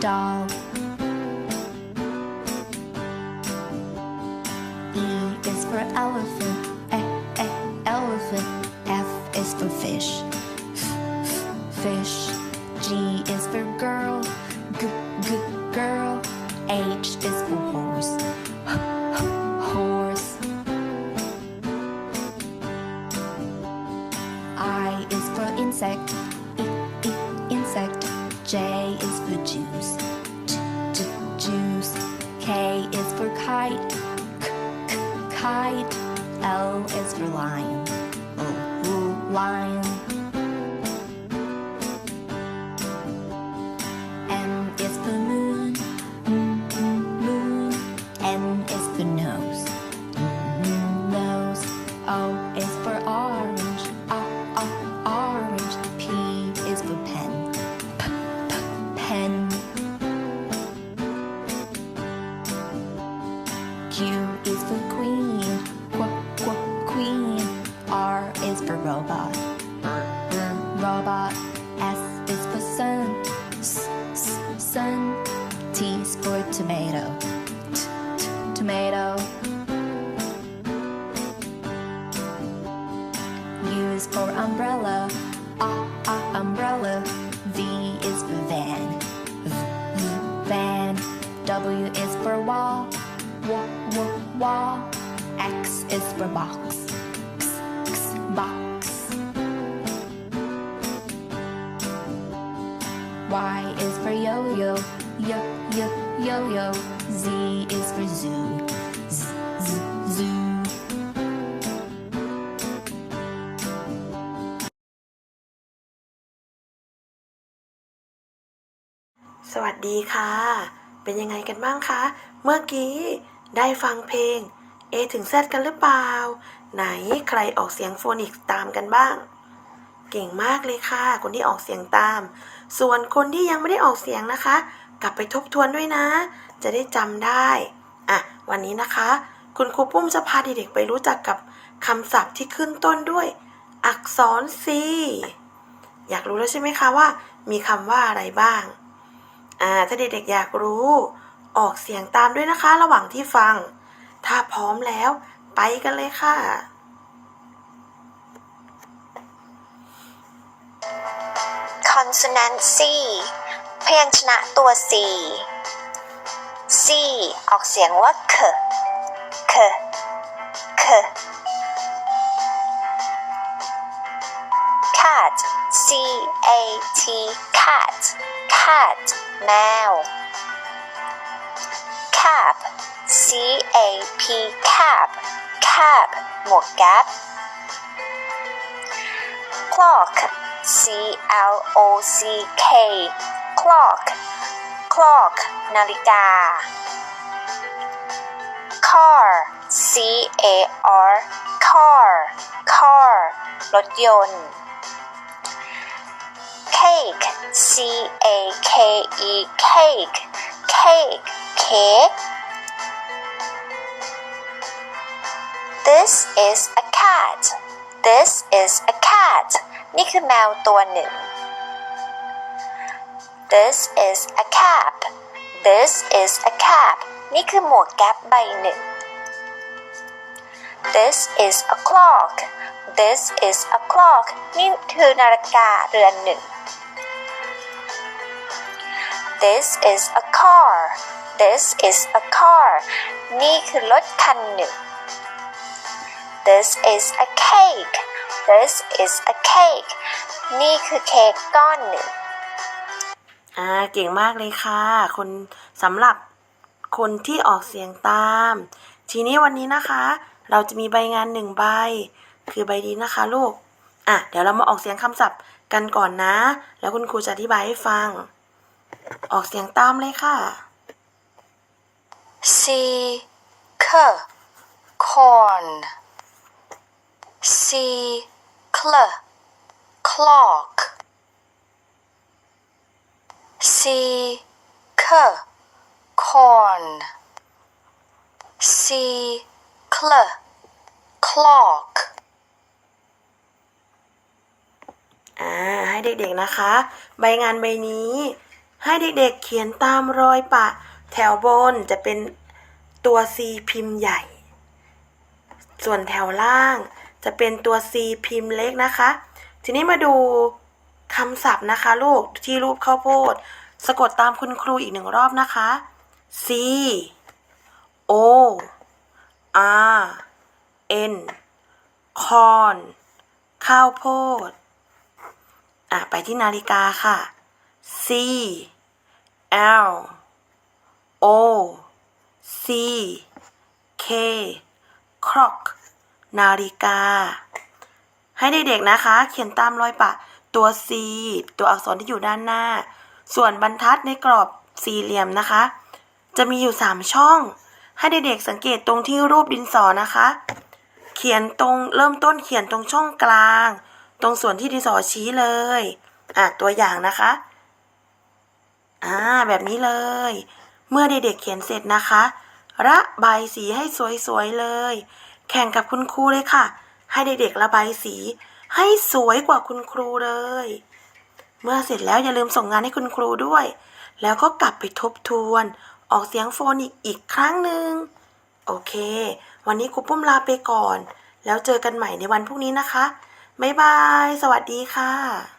doll. E is for elephant. E, e, elephant. F is for fish. J is for juice. Juice. K is for kite. K, k, kite. L is for lion. Lion. Robot. Robot. S is for sun. Sun. T is for tomato. Tomato. U is for umbrella. Umbrella. V is for van. Van. W is for wall. Wall. X is for box. X, box. Yo-yo. Z is for zoo. Z, z, zoo. สวัสดีค่ะ เป็นยังไงกันบ้างคะ เมื่อกี้ได้ฟังเพลง A ถึง Z กันหรือเปล่า ไหนใครออกเสียงโฟนิกส์ตามกันบ้าง เก่งมากเลยค่ะ คนที่ออกเสียงตาม ส่วนคนที่ยังไม่ได้ออกเสียงนะคะ กลับไปทบทวนด้วยนะ จะได้จำได้ อะ วันนี้นะคะ คุณครูปุ้มจะพาเด็กๆไปรู้จักกับคำศัพท์ที่ขึ้นต้นด้วย อักษร C อยากรู้แล้วใช่ไหมคะว่า มีคำว่าอะไรบ้าง อ่า ถ้าเด็กๆอยากรู้ ออกเสียงตามด้วยนะคะ ระหว่างที่ฟัง ถ้าพร้อมแล้วไปกันเลยค่ะ consonant C พยัญชนะตัว C C ออกเสียงว่า k k k cat C A T cat cat แมว cap C A P cap cap หมวกแก๊ป clock C L O C K clock clock นาฬิกา car C A R car car รถยนต์ cake C A K E cake cake เค้ก This is a cat This is a cat นี่คือแมวตัวหนึ่ง This is a cap This is a cap นี่คือหมวกแก๊ปใบหนึ่ง This is a clock This is a clock นี่คือนาฬิกาเรือนหนึ่ง This is a car This is a car นี่คือรถคันหนึ่ง This is a cake This is a cake นี่คือเค้กก้อนหนึ่ง อ่าเก่งมากเลยค่ะ คนสำหรับคนที่ออกเสียงตาม ทีนี้วันนี้นะคะ เราจะมีใบงานหนึ่งใบ คือใบนี้นะคะลูกอะเดี๋ยวเรามาออกเสียงคำศัพท์กันก่อนนะ แล้วคุณครูจะอธิบายให้ฟัง ออกเสียงตามเลยค่ะ C k corn C cl clock C K corn C cl clock อ่าให้เด็กๆนะคะ ใบงานใบนี้ ให้เด็กๆเขียนตามรอยปะ แถวบนจะเป็นตัว C พิมพ์ใหญ่ ส่วนแถวล่างจะเป็นตัว C พิมพ์เล็กนะคะ ทีนี้มาดูคำศัพท์นะคะลูกที่รูปข้าวโพด สะกดตามคุณครูอีกหนึ่งรอบนะคะ C O R N คอนข้าวโพด อะ ไปที่นาฬิกาค่ะ C L O C K clock นาฬิกา ให้เด็กๆนะคะ เขียนตามรอยปะ ตัว C ตัวอักษรที่อยู่ด้านหน้า ส่วนบรรทัดในกรอบสี่เหลี่ยมนะคะ จะมีอยู่ 3 ช่อง ให้เด็กๆสังเกตตรงที่รูปดินสอนะคะ เขียนตรงเริ่มต้นเขียนตรงช่องกลาง ตรงส่วนที่ดินสอชี้เลยอะตัวอย่างนะคะอ่าแบบนี้เลย เมื่อเด็กๆเขียนเสร็จนะคะ ระบายสีให้สวยๆเลย แข่งกับคุณครูเลยค่ะ ให้เด็กๆระบายสีให้สวยกว่าคุณครูเลย เมื่อเสร็จแล้วอย่าลืมส่งงานให้คุณครูด้วย แล้วก็กลับไปทบทวน ออกเสียงโฟนิกอีกครั้งหนึ่งโอเค วันนี้ครูปุ้มลาไปก่อน แล้วเจอกันใหม่ในวันพรุ่งนี้นะคะ บ๊ายบาย สวัสดีค่ะ